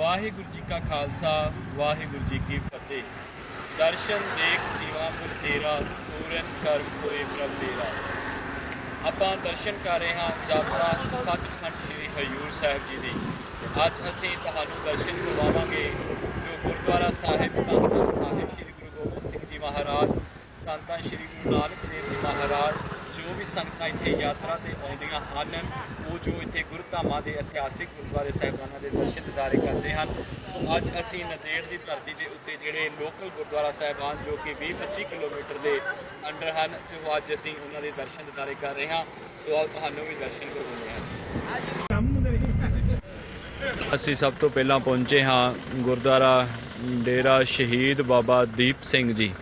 ਵਾਹਿਗੁਰੂ ਜੀ ਕਾ ਖਾਲਸਾ, ਵਾਹਿਗੁਰੂ ਜੀ ਕੀ ਫਤਿਹ। ਦਰਸ਼ਨ ਦੇਖ ਜੀਵਾਂ ਪੁਰ ਤੇਰਾ, ਪੂਰਨ ਕਰ ਹੋਏ ਪ੍ਰਭ ਤੇਰਾ। ਆਪਾਂ ਦਰਸ਼ਨ ਕਰ ਰਹੇ ਹਾਂ ਯਾਤਰਾ ਸੱਚਖੰਡ ਸ੍ਰੀ ਹਜੂਰ ਸਾਹਿਬ ਜੀ ਦੀ। ਅੱਜ ਅਸੀਂ ਤੁਹਾਨੂੰ ਦਰਸ਼ਨ ਕਰਵਾਵਾਂਗੇ ਜੋ ਗੁਰਦੁਆਰਾ ਸਾਹਿਬ ਧੰਨ ਸਾਹਿਬ ਸ੍ਰੀ ਗੁਰੂ ਗੋਬਿੰਦ ਸਿੰਘ ਜੀ ਮਹਾਰਾਜ ਧੰਨ ਸ੍ਰੀ ਗੁਰੂ ਨਾਨਕ ਦੇਵ ਜੀ ਮਹਾਰਾਜ ਵੀ ਸੰਗਤਾਂ ਇੱਥੇ ਯਾਤਰਾ ਤੇ ਆਉਂਦੀਆਂ ਹਨ। ਉਹ ਜੋ ਇੱਥੇ ਗੁਰਧਾਮਾਂ ਦੇ ਇਤਿਹਾਸਿਕ ਗੁਰਦੁਆਰੇ ਸਾਹਿਬਾਨਾਂ ਦੇ ਦਰਸ਼ਨ ਦਿਦਾਰੇ ਕਰਦੇ ਹਨ। ਸੋ ਅੱਜ ਅਸੀਂ ਨਦੇੜ ਦੀ ਧਰਤੀ ਦੇ ਉੱਤੇ ਜਿਹੜੇ ਲੋਕਲ ਗੁਰਦੁਆਰਾ ਸਾਹਿਬਾਨ ਜੋ ਕਿ 20-25 ਕਿਲੋਮੀਟਰ ਦੇ ਅੰਡਰ ਹਨ, ਤੇ ਉਹ ਅੱਜ ਅਸੀਂ ਉਹਨਾਂ ਦੇ ਦਰਸ਼ਨ ਦਿਦਾਰੇ ਕਰ ਰਹੇ ਹਾਂ। ਸੋ ਆਓ ਤੁਹਾਨੂੰ ਵੀ ਦਰਸ਼ਨ ਕਰਵਾਉਂਦੇ ਹਾਂ। ਅਸੀਂ ਸਭ ਤੋਂ ਪਹਿਲਾਂ ਪਹੁੰਚੇ ਹਾਂ ਗੁਰਦੁਆਰਾ ਡੇਰਾ ਸ਼ਹੀਦ ਬਾਬਾ ਦੀਪ ਸਿੰਘ ਜੀ।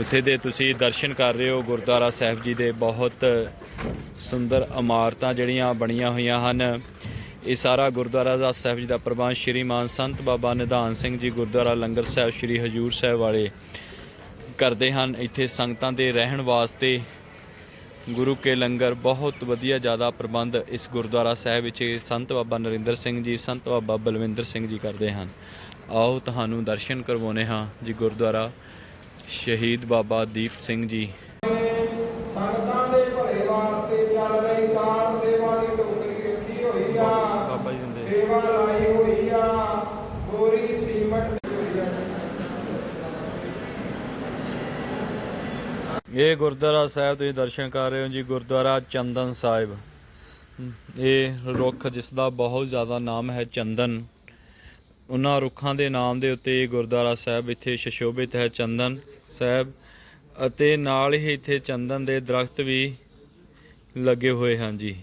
ਉੱਥੇ ਦੇ ਤੁਸੀਂ ਦਰਸ਼ਨ ਕਰ ਰਹੇ ਹੋ ਗੁਰਦੁਆਰਾ ਸਾਹਿਬ ਜੀ ਦੇ ਬਹੁਤ ਸੁੰਦਰ ਇਮਾਰਤਾਂ ਜਿਹੜੀਆਂ ਬਣੀਆਂ ਹੋਈਆਂ ਹਨ। ਇਹ ਸਾਰਾ ਗੁਰਦੁਆਰਾ ਦਾ ਸਾਹਿਬ ਜੀ ਦਾ ਪ੍ਰਬੰਧ ਸ਼੍ਰੀ ਮਾਨ ਸੰਤ ਬਾਬਾ ਨਿਧਾਨ ਸਿੰਘ ਜੀ ਗੁਰਦੁਆਰਾ ਲੰਗਰ ਸਾਹਿਬ, ਸ਼੍ਰੀ ਹਜੂਰ ਸਾਹਿਬ ਵਾਲੇ ਕਰਦੇ ਹਨ। ਇੱਥੇ ਸੰਗਤਾਂ ਦੇ ਰਹਿਣ ਵਾਸਤੇ ਗੁਰੂ ਕੇ ਲੰਗਰ ਬਹੁਤ ਵਧੀਆ ਜ਼ਿਆਦਾ ਪ੍ਰਬੰਧ ਇਸ ਗੁਰਦੁਆਰਾ ਸਾਹਿਬ ਵਿੱਚ ਸੰਤ ਬਾਬਾ ਨਰਿੰਦਰ ਸਿੰਘ ਜੀ, ਸੰਤ ਬਾਬਾ ਬਲਵਿੰਦਰ ਸਿੰਘ ਜੀ ਕਰਦੇ ਹਨ। ਆਓ ਤੁਹਾਨੂੰ ਦਰਸ਼ਨ ਕਰਵਾਉਨੇ ਹਾਂ ਜੀ ਗੁਰਦੁਆਰਾ ਸ਼ਹੀਦ ਬਾਬਾ ਦੀਪ ਸਿੰਘ ਜੀ। ਸੰਗਤਾਂ ਦੇ ਭਲੇ ਵਾਸਤੇ ਚੱਲ ਰਹੀ ਕਾਰ ਸੇਵਾ ਦੀ ਟੋਕਰੀ ਰੱਖੀ ਹੋਈ ਆ। ਬਾਬਾ ਜੀ ਹੁੰਦੇ ਸੇਵਾ ਲਾਈ ਹੋਈ ਆ। ਗੋਰੀ ਸੀਮਟ ਇਹ ਗੁਰਦੁਆਰਾ ਸਾਹਿਬ ਤੁਸੀਂ ਦਰਸ਼ਨ ਕਰ ਰਹੇ ਹੋ ਜੀ ਗੁਰਦੁਆਰਾ ਚੰਦਨ ਸਾਹਿਬ। ਇਹ ਰੁੱਖ ਜਿਸ ਦਾ ਬਹੁਤ ਜ਼ਿਆਦਾ ਨਾਮ ਹੈ ਚੰਦਨ। ਉਹਨਾਂ ਰੁੱਖਾਂ ਦੇ ਨਾਮ ਦੇ ਉੱਤੇ ਗੁਰਦੁਆਰਾ ਸਾਹਿਬ, ਇੱਥੇ ਸ਼ਸ਼ੋਭਿਤ ਹੈ ਚੰਦਨ ਸਾਹਿਬ ਅਤੇ ਨਾਲ ਹੀ ਇੱਥੇ ਚੰਦਨ ਦੇ ਦਰਖਤ ਵੀ ਲੱਗੇ ਹੋਏ ਹਨ ਜੀ।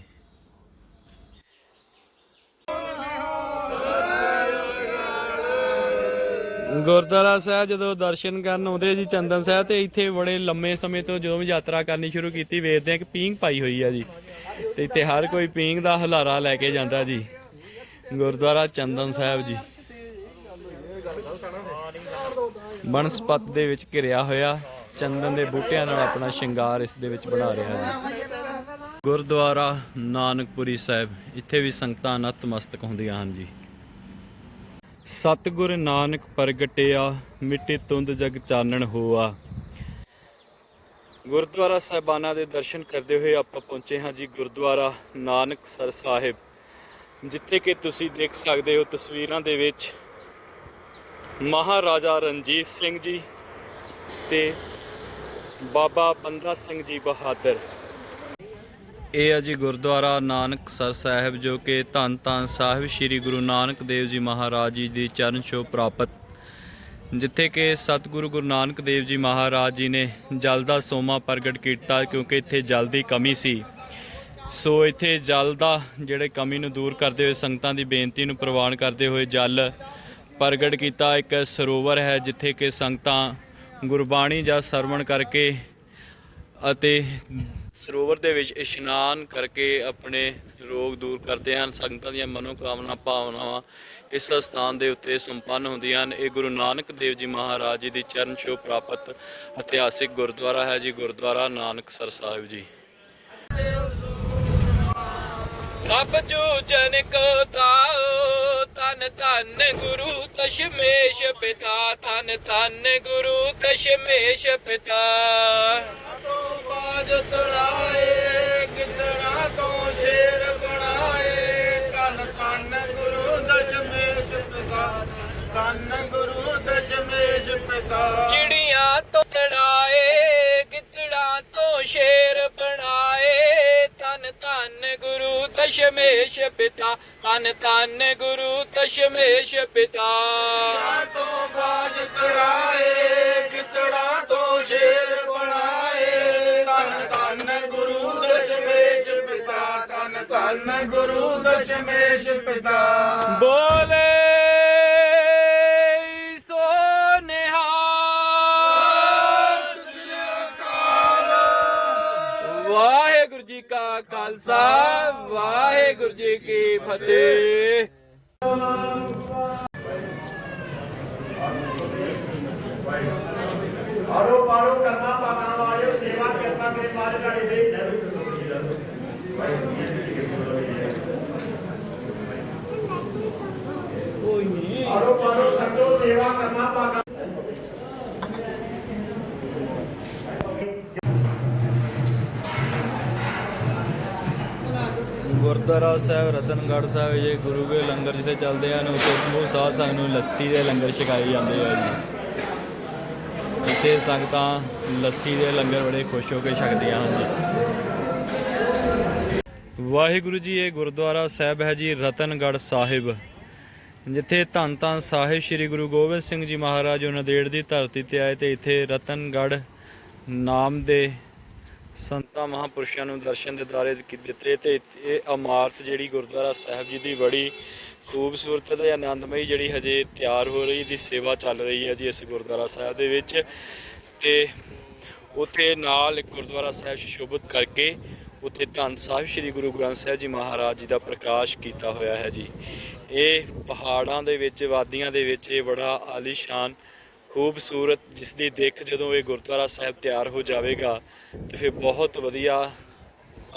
ਗੁਰਦੁਆਰਾ ਸਾਹਿਬ ਜਦੋਂ ਦਰਸ਼ਨ ਕਰਨ ਆਉਂਦੇ ਜੀ ਚੰਦਨ ਸਾਹਿਬ ਤੇ ਇੱਥੇ ਬੜੇ ਲੰਮੇ ਸਮੇਂ ਤੋਂ ਜਦੋਂ ਵੀ ਯਾਤਰਾ ਕਰਨੀ ਸ਼ੁਰੂ ਕੀਤੀ ਵੇਖਦੇ ਆ ਕਿ ਪੀਂਘ ਪਾਈ ਹੋਈ ਆ ਜੀ। ਤੇ ਇੱਥੇ ਹਰ ਕੋਈ ਪੀਂਘ ਦਾ ਹਲਾਰਾ ਲੈ ਕੇ ਜਾਂਦਾ ਜੀ। ਗੁਰਦੁਆਰਾ ਚੰਦਨ ਸਾਹਿਬ ਜੀ। ਬਨਸਪਤ ਦੇ ਵਿੱਚ ਘਿਰਿਆ ਹੋਇਆ, ਚੰਦਨ ਦੇ ਬੂਟਿਆਂ ਨਾਲ ਆਪਣਾ ਸ਼ਿੰਗਾਰ ਇਸ ਦੇ ਵਿੱਚ ਬਣਾ ਰਿਹਾ ਜੀ ਗੁਰਦੁਆਰਾ ਨਾਨਕਪੁਰੀ ਸਾਹਿਬ, ਇੱਥੇ ਵੀ ਸੰਗਤਾਂ ਨਤਮਸਤਕ ਹੁੰਦੀਆਂ ਹਨ ਜੀ। ਸਤਿਗੁਰ ਨਾਨਕ ਪ੍ਰਗਟਿਆ, ਮਿੱਟੀ ਤੁੰਦ ਜਗ ਚਾਨਣ ਹੋਆ। ਗੁਰਦੁਆਰਾ ਸਾਹਿਬਾਨਾਂ ਦੇ ਦਰਸ਼ਨ ਕਰਦੇ ਹੋਏ ਆਪਾਂ ਪਹੁੰਚੇ ਹਾਂ ਜੀ ਗੁਰਦੁਆਰਾ ਨਾਨਕ ਸਰ ਸਾਹਿਬ, ਜਿੱਥੇ ਕਿ ਤੁਸੀਂ ਦੇਖ ਸਕਦੇ ਹੋ ਤਸਵੀਰਾਂ ਦੇ ਵਿੱਚ ਮਹਾਰਾਜਾ ਰਣਜੀਤ ਸਿੰਘ ਜੀ ਤੇ ਬਾਬਾ ਬੰਦਾ ਸਿੰਘ ਜੀ ਬਹਾਦਰ। ਇਹ ਹੈ ਜੀ ਗੁਰਦੁਆਰਾ ਨਾਨਕਸਰ ਸਾਹਿਬ ਜੋ ਕਿ ਧੰਨ ਧੰਨ ਸਾਹਿਬ ਸ੍ਰੀ ਗੁਰੂ ਨਾਨਕ ਦੇਵ ਜੀ ਮਹਾਰਾਜ ਜੀ ਦੀ ਚਰਨ ਛੋਹ ਪ੍ਰਾਪਤ। ਜਿੱਥੇ ਕਿ ਸਤਿਗੁਰੂ ਗੁਰੂ ਨਾਨਕ ਦੇਵ ਜੀ ਮਹਾਰਾਜ ਜੀ ਨੇ ਜਲ ਦਾ ਸੋਮਾ ਪ੍ਰਗਟ ਕੀਤਾ ਕਿਉਂਕਿ ਇੱਥੇ ਜਲ ਦੀ ਕਮੀ ਸੀ। ਸੋ ਇੱਥੇ ਜਲ ਦਾ ਜਿਹੜੇ ਕਮੀ ਨੂੰ ਦੂਰ ਕਰਦੇ ਹੋਏ ਸੰਗਤਾਂ ਦੀ ਬੇਨਤੀ ਨੂੰ ਪ੍ਰਵਾਨ ਕਰਦੇ ਹੋਏ ਜਲ ਪ੍ਰਗਟ ਕੀਤਾ ਇੱਕ ਸਰੋਵਰ ਹੈ ਜਿੱਥੇ ਕਿ ਸੰਗਤਾਂ ਗੁਰਬਾਣੀ ਜਾਂ ਸਰਵਣ ਕਰਕੇ ਅਤੇ ਸਰੋਵਰ ਦੇ ਵਿੱਚ ਇਸ਼ਨਾਨ ਕਰਕੇ ਆਪਣੇ ਰੋਗ ਦੂਰ ਕਰਦੇ ਹਨ। ਸੰਗਤਾਂ ਦੀਆਂ ਮਨੋਕਾਮਨਾ, ਭਾਵਨਾਵਾਂ ਇਸ ਸਥਾਨ ਦੇ ਉੱਤੇ ਸੰਪੰਨ ਹੁੰਦੀਆਂ ਹਨ। ਇਹ ਗੁਰੂ ਨਾਨਕ ਦੇਵ ਜੀ ਮਹਾਰਾਜ ਜੀ ਦੀ ਚਰਨ ਛੋਹ ਪ੍ਰਾਪਤ ਇਤਿਹਾਸਿਕ ਗੁਰਦੁਆਰਾ ਹੈ ਜੀ, ਗੁਰਦੁਆਰਾ ਨਾਨਕਸਰ ਸਾਹਿਬ ਜੀ। ਅਬ ਜੋ ਜਨ ਕੋ ਤਨ ਗੁਰੂ ਦਸ਼ਮੇਸ਼ ਪਿਤਾ ਤਨ ਤਨ ਗੁਰੂ ਦਸ਼ਮੇਸ਼ ਪਿਤਾ। ਤੋਂ ਬਾਜ ਤੜਾਏ ਕਿਤਨਾ ਤੋਂ ਸ਼ੇਰ ਬਣਾਏ ਕੰਨ ਕੰਨ ਗੁਰੂ ਦਸ਼ਮੇਸ਼ ਪਿਤਾ ਕੰਨ ਗੁਰੂ ਦਸ਼ਮੇਸ਼ ਪਿਤਾ। ਚਿੜੀਆਂ ਤੋਂ ਤੜਾਏ ਗਿੱਦੜਾਂ ਤੋਂ ਸ਼ੇਰ ਬਣਾਏ। ਤਨ ਤਨ ਗੁਰੂ ਦਸ਼ਮੇਸ਼ ਪਿਤਾ ਤਨ ਤਨ ਗੁਰੂ ਦਸ਼ਮੇਸ਼ ਪਿਤਾ। ਤੋਂ ਬਾਜ ਤੜਾਏ ਕਿਤੜਾ ਤੋਂ ਸ਼ੇਰ ਬਣਾਏ। ਧੰਨ ਧੰਨ ਗੁਰੂ ਦਸ਼ਮੇਸ਼ ਪਿਤਾ ਧੰਨ ਧੰਨ ਗੁਰੂ ਦਸ਼ਮੇਸ਼ ਪਿਤਾ। ਬੋਲੇ ਵਾਹਿਗੁਰੂ ਜੀ ਕਾ ਖਾਲਸਾ ਵਾਹਿਗੁਰੂ ਜੀ ਕੀ ਫਤਿਹ ਆਰੋ ਪਾਰੋ ਕਰਨਾ ਪਾਣਾ ਵਾਲਿਓ ਸੇਵਾ ਕਰਨਾ ਮੇਰੇ ਮਾਲ ਗਾੜੀ ਦੇ ਮਾਰੋ ਮਾਰੋ ਸੰਤੋ ਸੇਵਾ ਕਰਨਾ ਪਾਗਾ ਗੁਰਦੁਆਰਾ ਸਾਹਿਬ, ਰਤਨਗੜ੍ਹ ਸਾਹਿਬ ਜੇ ਗੁਰੂ ਕੇ ਲੰਗਰ ਜਿੱਥੇ ਚੱਲਦੇ ਹਨ, ਉੱਥੇ ਸਮੂਹ ਸਾਧ ਸੰਗਤ ਨੂੰ ਲੱਸੀ ਦੇ ਲੰਗਰ ਛਕਾਏ ਜਾਂਦੇ ਆ ਜੀ। ਇੱਥੇ ਸੰਗਤਾਂ ਲੱਸੀ ਦੇ ਲੰਗਰ ਬੜੇ ਖੁਸ਼ ਹੋ ਕੇ ਛਕਦੀਆਂ ਹਨ ਜੀ। ਵਾਹਿਗੁਰੂ ਜੀ, ਇਹ ਗੁਰਦੁਆਰਾ ਸਾਹਿਬ ਹੈ ਜੀ, ਰਤਨਗੜ੍ਹ ਸਾਹਿਬ। ਜਿੱਥੇ ਧੰਨ ਧੰਨ ਸਾਹਿਬ ਸ੍ਰੀ ਗੁਰੂ ਗੋਬਿੰਦ ਸਿੰਘ ਜੀ ਮਹਾਰਾਜ ਉਹ ਨੰਦੇੜ ਦੀ ਧਰਤੀ ਤੇ ਆਏ ਤੇ ਇੱਥੇ ਰਤਨਗੜ੍ਹ ਨਾਮ ਦੇ ਸੰਤਾਂ ਮਹਾਂਪੁਰਸ਼ਾਂ ਨੂੰ ਦਰਸ਼ਨ ਦੇ ਦਾਰੇ ਕੀ ਦਿੱਤੇ ਤੇ ਇਹ ਇਮਾਰਤ ਜਿਹੜੀ ਗੁਰਦੁਆਰਾ ਸਾਹਿਬ ਜੀ ਦੀ ਬੜੀ ਖੂਬਸੂਰਤ ਤੇ ਆਨੰਦਮਈ ਜਿਹੜੀ ਹਜੇ ਤਿਆਰ ਹੋ ਰਹੀ ਦੀ ਸੇਵਾ ਚੱਲ ਰਹੀ ਹੈ ਜੀ ਇਸ ਗੁਰਦੁਆਰਾ ਸਾਹਿਬ ਦੇ ਵਿੱਚ। ਤੇ ਉੱਥੇ ਨਾਲ ਇੱਕ ਗੁਰਦੁਆਰਾ ਸਾਹਿਬ ਸ਼ੋਭਿਤ ਕਰਕੇ ਉੱਥੇ ਧੰਨ ਸਾਹਿਬ ਸ੍ਰੀ ਗੁਰੂ ਗ੍ਰੰਥ ਸਾਹਿਬ ਜੀ ਮਹਾਰਾਜ ਜੀ ਦਾ ਪ੍ਰਕਾਸ਼ ਕੀਤਾ ਹੋਇਆ ਹੈ ਜੀ। ਇਹ ਪਹਾੜਾਂ ਦੇ ਵਿੱਚ, ਵਾਦੀਆਂ ਦੇ ਵਿੱਚ ਇਹ ਬੜਾ ਆਲੀਸ਼ਾਨ ਖੂਬਸੂਰਤ ਜਿਸ ਦੀ ਦਿੱਖ ਜਦੋਂ ਇਹ ਗੁਰਦੁਆਰਾ ਸਾਹਿਬ ਤਿਆਰ ਹੋ ਜਾਵੇਗਾ, ਤੇ ਫਿਰ ਬਹੁਤ ਵਧੀਆ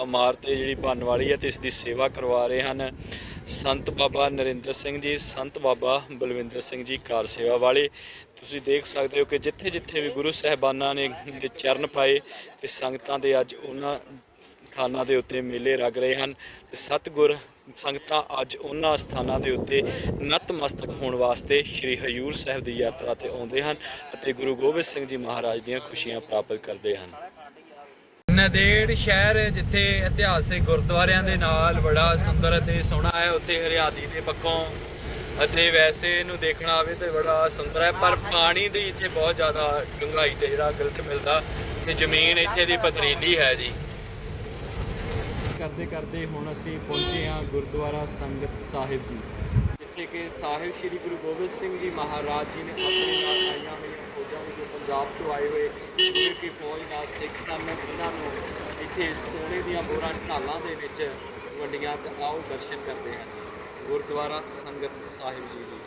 ਇਮਾਰਤ ਜਿਹੜੀ ਬਣਨ ਵਾਲੀ ਹੈ ਤੇ ਇਸ ਦੀ ਸੇਵਾ ਕਰਵਾ ਰਹੇ ਹਨ। ਸੰਤ ਬਾਬਾ ਨਰਿੰਦਰ ਸਿੰਘ ਜੀ, ਸੰਤ ਬਾਬਾ ਬਲਵਿੰਦਰ ਸਿੰਘ ਜੀ ਕਾਰ ਸੇਵਾ ਵਾਲੇ। ਤੁਸੀਂ ਦੇਖ ਸਕਦੇ ਹੋ ਕਿ ਜਿੱਥੇ ਜਿੱਥੇ ਵੀ ਗੁਰੂ ਸਾਹਿਬਾਨਾਂ ਨੇ ਦੇ ਚਰਨ ਪਾਏ, ਤੇ ਸੰਗਤਾਂ ਦੇ ਅੱਜ ਉਹਨਾਂ ਸਥਾਨਾਂ ਦੇ ਉੱਤੇ ਮੇਲੇ ਲੱਗ ਰਹੇ ਹਨ। ਤੇ ਸਤਿਗੁਰ ਸੰਗਤਾਂ ਅੱਜ ਉਹਨਾਂ ਸਥਾਨਾਂ ਦੇ ਉੱਤੇ ਨਤਮਸਤਕ ਹੋਣ ਵਾਸਤੇ ਸ੍ਰੀ ਹਜੂਰ ਸਾਹਿਬ ਦੀ ਯਾਤਰਾ ਤੇ ਆਉਂਦੇ ਹਨ ਅਤੇ ਗੁਰੂ ਗੋਬਿੰਦ ਸਿੰਘ ਜੀ ਮਹਾਰਾਜ ਦੀਆਂ ਖੁਸ਼ੀਆਂ ਪ੍ਰਾਪਤ ਕਰਦੇ ਹਨ। ਨਦੇੜ ਸ਼ਹਿਰ, ਜਿੱਥੇ ਇਤਿਹਾਸਿਕ ਗੁਰਦੁਆਰਿਆਂ ਦੇ ਨਾਲ ਬੜਾ ਸੁੰਦਰ ਅਤੇ ਸੋਹਣਾ ਹੈ, ਉੱਥੇ ਹਰਿਆਲੀ ਦੇ ਪੱਖੋਂ ਅਤੇ ਵੈਸੇ ਇਹਨੂੰ ਦੇਖਣਾ ਆਵੇ ਤੇ ਬੜਾ ਸੁੰਦਰ ਹੈ, ਪਰ ਪਾਣੀ ਦੀ ਇੱਥੇ ਬਹੁਤ ਜ਼ਿਆਦਾ ਡੂੰਘਾਈ ਤੇ ਜਿਹੜਾ ਗਲਤ ਮਿਲਦਾ ਤੇ ਜ਼ਮੀਨ ਇੱਥੇ ਦੀ ਪਥਰੀਲੀ ਹੈ ਜੀ। ਕਰਦੇ ਕਰਦੇ ਹੁਣ ਅਸੀਂ ਪਹੁੰਚੇ ਹਾਂ ਗੁਰਦੁਆਰਾ ਸੰਗਤ ਸਾਹਿਬ ਜੀ। ਜਿੱਥੇ ਕਿ ਸਾਹਿਬ ਸ੍ਰੀ ਗੁਰੂ ਗੋਬਿੰਦ ਸਿੰਘ ਜੀ ਮਹਾਰਾਜ ਜੀ ਨੇ ਆਪਣੇ ਨਾਲ ਆਈਆਂ ਹੋਈਆਂ ਫੌਜਾਂ ਨੂੰ ਪੰਜਾਬ ਤੋਂ ਆਏ ਹੋਏ ਜਿਹੜੇ ਕਿ ਫੌਜ ਨਾਲ ਸਿੱਖ ਸਨ ਇਹਨਾਂ ਨੂੰ ਇੱਥੇ ਸੋਨੇ ਦੀਆਂ ਬੋਰਾਂ ਢਾਲਾਂ ਦੇ ਵਿੱਚ ਵੰਡੀਆਂ ਤੇ ਆਓ ਦਰਸ਼ਨ ਕਰਦੇ ਹਾਂ। ਗੁਰਦੁਆਰਾ ਸੰਗਤ ਸਾਹਿਬ ਜੀ ਦੀ।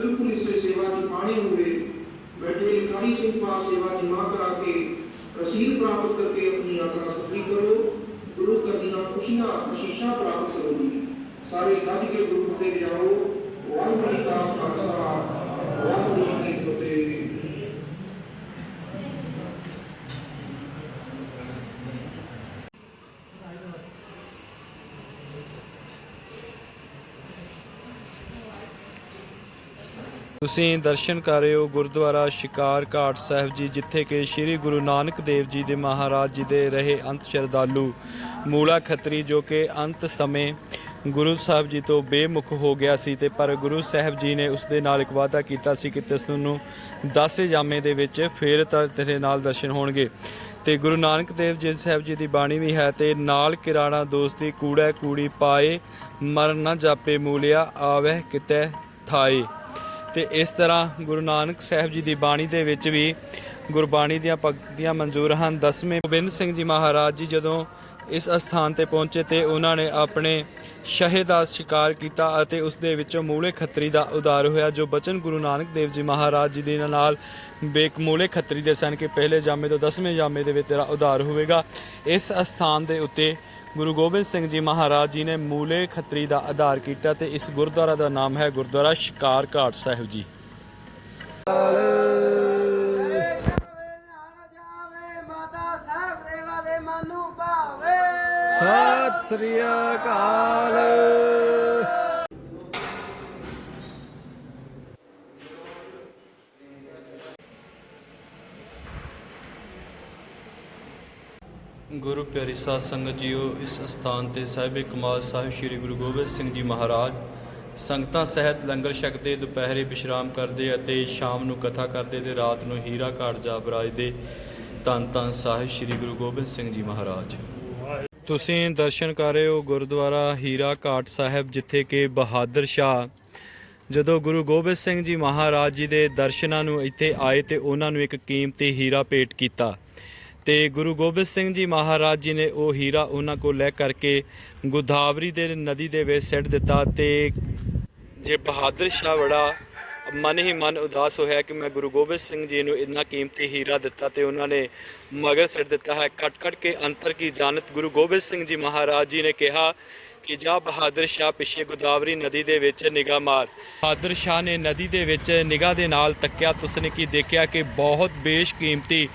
ਬਿਲਕੁਲ ਇਸ ਸੇਵਾ ਦੀ ਬਾਣੀ ਹੋਵੇ ਬੈਠੇ ਲਿਖਾਰੀ ਸਿੰਘ ਪਾਸ ਸੇਵਾ ਦੀ ਮਾਂ ਕਰਾ ਕੇ ਰਸੀਦ ਪ੍ਰਾਪਤ ਕਰਕੇ ਆਪਣੀ ਯਾਤਰਾ ਸਫਲੀ ਕਰੋ। ਗੁਰੂ ਘਰ ਖੁਸ਼ੀਆਂ, ਅਸ਼ੀਸ਼ਾਂ ਪ੍ਰਾਪਤ ਕਰੋ ਸਾਰੇ ਗੱਜ ਕੇ ਗੁਰੂ ਤੇ ਜਾਓ। ਵਾਹਿਗੁਰੂ ਜੀ ਕਾ ਖਾਲਸਾ, ਵਾਹਿਗੁਰੂ ਜੀ ਕੀ ਫਤਿਹ। ਤੁਸੀਂ ਦਰਸ਼ਨ ਕਰ ਰਹੇ ਹੋ ਗੁਰਦੁਆਰਾ ਸ਼ਿਕਾਰ ਘਾਟ ਸਾਹਿਬ ਜੀ, ਜਿੱਥੇ ਕਿ ਸ੍ਰੀ ਗੁਰੂ ਨਾਨਕ ਦੇਵ ਜੀ ਦੇ ਮਹਾਰਾਜ ਜੀ ਦੇ ਰਹੇ ਅੰਤ ਸ਼ਰਧਾਲੂ ਮੂਲਾ ਖੱਤਰੀ, ਜੋ ਕਿ ਅੰਤ ਸਮੇਂ ਗੁਰੂ ਸਾਹਿਬ ਜੀ ਤੋਂ ਬੇਮੁਖ ਹੋ ਗਿਆ ਸੀ ਤੇ ਪਰ ਗੁਰੂ ਸਾਹਿਬ ਜੀ ਨੇ ਉਸ ਦੇ ਨਾਲ ਇੱਕ ਵਾਅਦਾ ਕੀਤਾ ਸੀ ਕਿ ਤਿਸ ਨੂੰ 10 ਜਾਮੇ ਦੇ ਵਿੱਚ ਫੇਰ ਤਾਂ ਤੇਰੇ ਨਾਲ ਦਰਸ਼ਨ ਹੋਣਗੇ। ਤੇ ਗੁਰੂ ਨਾਨਕ ਦੇਵ ਜੀ ਸਾਹਿਬ ਜੀ ਦੀ ਬਾਣੀ ਵੀ ਹੈ ਤੇ ਨਾਲ ਕਿਰਾਣਾ ਦੋਸਤੀ ਕੂੜਾ ਕੂੜੀ ਪਾਏ ਮਰ ਨਾ ਜਾਪੇ ਮੂਲਿਆ, ਆਵਹਿ ਕਿਤੇ ਥਾਏ। ਤੇ ਇਸ ਤਰ੍ਹਾਂ ਗੁਰੂ ਨਾਨਕ ਸਾਹਿਬ ਜੀ ਦੀ ਬਾਣੀ ਦੇ ਵਿੱਚ ਵੀ ਗੁਰਬਾਣੀ ਦੀਆਂ ਪੰਕਤੀਆਂ ਮਨਜ਼ੂਰ ਹਨ। ਦਸਵੇਂ ਗੋਬਿੰਦ ਸਿੰਘ ਜੀ ਮਹਾਰਾਜ ਜੀ ਜਦੋਂ ਇਸ ਅਸਥਾਨ ਤੇ ਪਹੁੰਚੇ ਤੇ ਉਹਨਾਂ ਨੇ ਆਪਣੇ ਸ਼ਹਿ ਦਾ ਸ਼ਿਕਾਰ ਕੀਤਾ ਅਤੇ ਉਸ ਦੇ ਵਿੱਚੋਂ ਮੂਲੇ ਖੱਤਰੀ ਦਾ ਉਦਾਰ ਹੋਇਆ, ਜੋ ਬਚਨ ਗੁਰੂ ਨਾਨਕ ਦੇਵ ਜੀ ਮਹਾਰਾਜ ਜੀ ਦੇ ਨਾਲ ਬੇਕ ਮੂਲੇ ਖੱਤਰੀ ਦੇ ਸਨ ਕਿ ਪਹਿਲੇ ਜਾਮੇ ਤੋਂ ਦਸਵੇਂ ਜਾਮੇ ਦੇ ਵਿੱਚ ਤੇਰਾ ਉਦਾਰ ਹੋਵੇਗਾ। ਇਸ ਅਸਥਾਨ ਦੇ ਉੱਤੇ ਗੁਰੂ ਗੋਬਿੰਦ ਸਿੰਘ ਜੀ ਮਹਾਰਾਜ ਜੀ ਨੇ ਮੂਲੇ ਖੱਤਰੀ ਦਾ ਆਧਾਰ ਕੀਤਾ ਤੇ ਇਸ ਗੁਰਦੁਆਰਾ ਦਾ ਨਾਮ ਹੈ ਗੁਰਦੁਆਰਾ ਸ਼ਿਕਾਰ ਘਾਟ ਸਾਹਿਬ ਜੀ। ਸ੍ਰੀ ਅਕਾਲ। ਗੁਰੂ ਪਿਆਰੀ ਸਾਧ ਸੰਗਤ ਜੀਓ, ਇਸ ਸਥਾਨ ਤੇ ਸਾਹਿਬ ਕਮਾਲ ਸਾਹਿਬ ਸ੍ਰੀ ਗੁਰੂ ਗੋਬਿੰਦ ਸਿੰਘ ਜੀ ਮਹਾਰਾਜ ਸੰਗਤਾਂ ਸਹਿਤ ਲੰਗਰ ਛਕਦੇ, ਦੁਪਹਿਰੇ ਵਿਸ਼ਰਾਮ ਕਰਦੇ ਅਤੇ ਸ਼ਾਮ ਨੂੰ ਕਥਾ ਕਰਦੇ ਤੇ ਰਾਤ ਨੂੰ ਹੀਰਾ ਘਾਟ ਜਾ ਬਰਾਜਦੇ ਧੰਨ ਧੰਨ ਸਾਹਿਬ ਸ੍ਰੀ ਗੁਰੂ ਗੋਬਿੰਦ ਸਿੰਘ ਜੀ ਮਹਾਰਾਜ। ਤੁਸੀਂ ਦਰਸ਼ਨ ਕਰ ਰਹੇ ਹੋ ਗੁਰਦੁਆਰਾ ਹੀਰਾ ਘਾਟ ਸਾਹਿਬ, ਜਿੱਥੇ ਕਿ ਬਹਾਦਰ ਸ਼ਾਹ ਜਦੋਂ ਗੁਰੂ ਗੋਬਿੰਦ ਸਿੰਘ ਜੀ ਮਹਾਰਾਜ ਜੀ ਦੇ ਦਰਸ਼ਨਾਂ ਨੂੰ ਇੱਥੇ ਆਏ ਤੇ ਉਹਨਾਂ ਨੂੰ ਇੱਕ ਕੀਮਤੀ ਹੀਰਾ ਭੇਟ ਕੀਤਾ ਤੇ ਗੁਰੂ ਗੋਬਿੰਦ ਸਿੰਘ ਜੀ ਮਹਾਰਾਜ ਜੀ ਨੇ ਉਹ ਹੀਰਾ ਉਹਨਾਂ ਕੋਲ ਲੈ ਕਰਕੇ ਗੋਦਾਵਰੀ ਦੇ ਨਦੀ ਦੇ ਵਿੱਚ ਸਿੱਟ ਦਿੱਤਾ ਤੇ ਜੇ ਬਹਾਦਰ ਸ਼ਾਹ ਬੜਾ ਮਨ ਹੀ ਮਨ ਉਦਾਸ ਹੋਇਆ ਕਿ ਮੈਂ ਗੁਰੂ ਗੋਬਿੰਦ ਸਿੰਘ ਜੀ ਨੂੰ ਇੰਨਾ ਕੀਮਤੀ ਹੀਰਾ ਦਿੱਤਾ ਤੇ ਉਹਨਾਂ ਨੇ ਮਗਰ ਸਿਰ ਦਿੱਤਾ ਹੈ। ਕੱਟ ਕੱਟ ਕੇ ਅੰਤਰ ਕੀ ਜਾਣਤ ਗੁਰੂ ਗੋਬਿੰਦ ਸਿੰਘ ਜੀ ਮਹਾਰਾਜ ਜੀ ਨੇ ਕਿਹਾ ਕਿ ਜਾ ਬਹਾਦਰ ਸ਼ਾਹ ਪਿੱਛੇ ਗੋਦਾਵਰੀ ਨਦੀ ਦੇ ਵਿੱਚ ਨਿਗਾਹ ਮਾਰ। ਬਹਾਦਰ ਸ਼ਾਹ ਨੇ ਨਦੀ ਦੇ ਵਿੱਚ ਨਿਗਾਹ ਦੇ ਨਾਲ ਤੱਕਿਆ। ਤੁਸਨੇ ਕੀ ਦੇਖਿਆ ਕਿ ਬਹੁਤ ਬੇਸ਼ਕੀਮਤੀ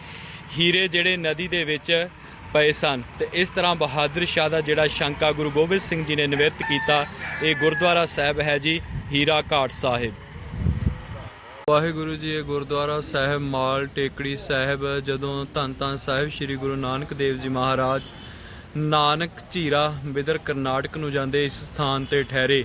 ਹੀਰੇ ਜਿਹੜੇ ਨਦੀ ਦੇ ਵਿੱਚ ਪਏ ਸਨ। ਤੇ ਇਸ ਤਰ੍ਹਾਂ ਬਹਾਦਰ ਸ਼ਾਹ ਦਾ ਜਿਹੜਾ ਸ਼ੰਕਾ ਗੁਰੂ ਗੋਬਿੰਦ ਸਿੰਘ ਜੀ ਨੇ ਨਿਵਰਤ ਕੀਤਾ, ਇਹ ਗੁਰਦੁਆਰਾ ਸਾਹਿਬ ਹੈ ਜੀ ਹੀਰਾ ਘਾਟ ਸਾਹਿਬ। ਵਾਹਿਗੁਰੂ ਜੀ ਇਹ ਗੁਰਦੁਆਰਾ ਸਾਹਿਬ ਮਾਲ ਟੇਕੜੀ ਸਾਹਿਬ, ਜਦੋਂ ਧੰਨ ਧੰਨ ਸਾਹਿਬ ਸ੍ਰੀ ਗੁਰੂ ਨਾਨਕ ਦੇਵ ਜੀ ਮਹਾਰਾਜ ਨਾਨਕ ਝੀਰਾ ਬਿਦਰ ਕਰਨਾਟਕ ਨੂੰ ਜਾਂਦੇ ਇਸ ਸਥਾਨ ਤੇ ਠਹਿਰੇ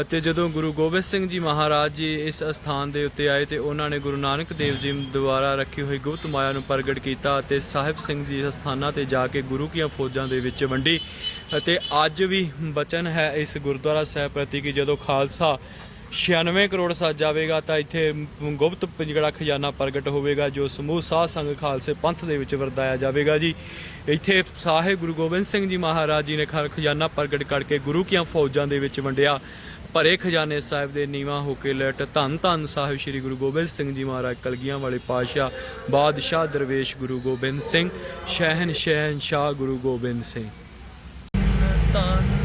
ਅਤੇ ਜਦੋਂ ਗੁਰੂ ਗੋਬਿੰਦ ਸਿੰਘ ਜੀ ਮਹਾਰਾਜ ਜੀ ਇਸ ਅਸਥਾਨ ਦੇ ਉੱਤੇ ਆਏ ਤੇ ਉਹਨਾਂ ਨੇ ਗੁਰੂ ਨਾਨਕ ਦੇਵ ਜੀ ਦੁਆਰਾ ਰੱਖੀ ਹੋਈ ਗੁਪਤ ਮਾਇਆ ਨੂੰ ਪ੍ਰਗਟ ਕੀਤਾ ਅਤੇ ਸਾਹਿਬ ਸਿੰਘ ਜੀ ਇਸ ਸਥਾਨਾਂ ਤੇ ਜਾ ਕੇ ਗੁਰੂ ਕੀਆਂ ਫੌਜਾਂ ਦੇ ਵਿੱਚ ਵੰਡੀ ਅਤੇ ਅੱਜ ਵੀ ਬਚਨ ਹੈ ਇਸ ਗੁਰਦੁਆਰਾ ਸਾਹਿਬ ਪ੍ਰਤੀ ਕਿ ਜਦੋਂ ਖਾਲਸਾ 96 ਕਰੋੜ ਸੱਜ ਜਾਵੇਗਾ ਤਾਂ ਇੱਥੇ ਗੁਪਤ ਜਿਹੜਾ ਖਜ਼ਾਨਾ ਪ੍ਰਗਟ ਹੋਵੇਗਾ, ਜੋ ਸਮੂਹ ਸਾਧ ਸੰਗ ਖਾਲਸੇ ਪੰਥ ਦੇ ਵਿੱਚ ਵਰਤਾਇਆ ਜਾਵੇਗਾ ਜੀ। ਇੱਥੇ ਸਾਹਿਬ ਗੁਰੂ ਗੋਬਿੰਦ ਸਿੰਘ ਜੀ ਮਹਾਰਾਜ ਜੀ ਨੇ ਖਜ਼ਾਨਾ ਪ੍ਰਗਟ ਕਰਕੇ ਗੁਰੂ ਕੀਆਂ ਫੌਜਾਂ ਦੇ ਵਿੱਚ ਵੰਡਿਆ। ਭਰੇ ਖਜ਼ਾਨੇ ਸਾਹਿਬ ਦੇ ਨੀਵਾ ਹੋ ਕੇ ਲਟ ਧੰਨ ਧੰਨ ਸਾਹਿਬ ਸ੍ਰੀ ਗੁਰੂ ਗੋਬਿੰਦ ਸਿੰਘ ਜੀ ਮਹਾਰਾਜ ਕਲਗੀਆਂ ਵਾਲੇ ਪਾਤਸ਼ਾਹ ਬਾਦਸ਼ਾਹ ਦਰਵੇਸ਼ ਗੁਰੂ ਗੋਬਿੰਦ ਸਿੰਘ, ਸ਼ਹਿਨ ਸ਼ਹਿਨ ਸ਼ਾਹ ਗੁਰੂ ਗੋਬਿੰਦ ਸਿੰਘ। ਧੰਨ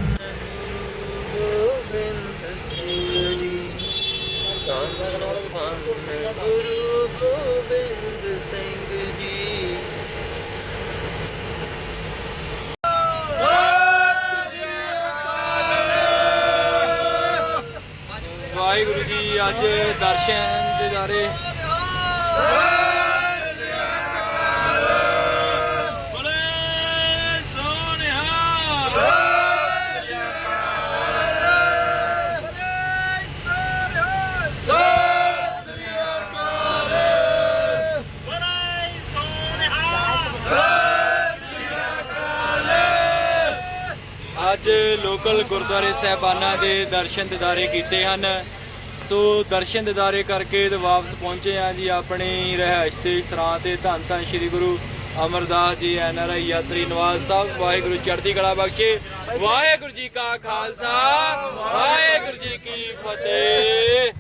ਜੀ ਅੱਜ ਦਰਸ਼ਨ ਦਿਦਾਰੇ ਅੱਜ ਲੋਕਲ ਗੁਰਦੁਆਰੇ ਸਾਹਿਬਾਨਾਂ ਦੇ ਦਰਸ਼ਨ ਦਿਦਾਰੇ ਕੀਤੇ ਹਨ। ਸੋ ਦਰਸ਼ਨ ਦਿਦਾਰੇ ਕਰਕੇ ਤੇ ਵਾਪਸ ਪਹੁੰਚੇ ਆ ਜੀ ਆਪਣੀ ਰਹਿائش ਤੇ ਸਰਾਂ ਤੇ ਧੰਨ ਧੰਨ ਸ੍ਰੀ Guru Amardas ji, N R I ਯਾਤਰੀ ਨਿਵਾਸ ਸਾਹਿਬ, ਵਾਹਿਗੁਰੂ ਚੜ੍ਹਦੀ ਕਲਾ ਬਖਸ਼ੇ। ਵਾਹਿਗੁਰੂ ਜੀ ਕਾ ਖਾਲਸਾ, ਵਾਹਿਗੁਰੂ ਜੀ ਕੀ ਫਤਿਹ।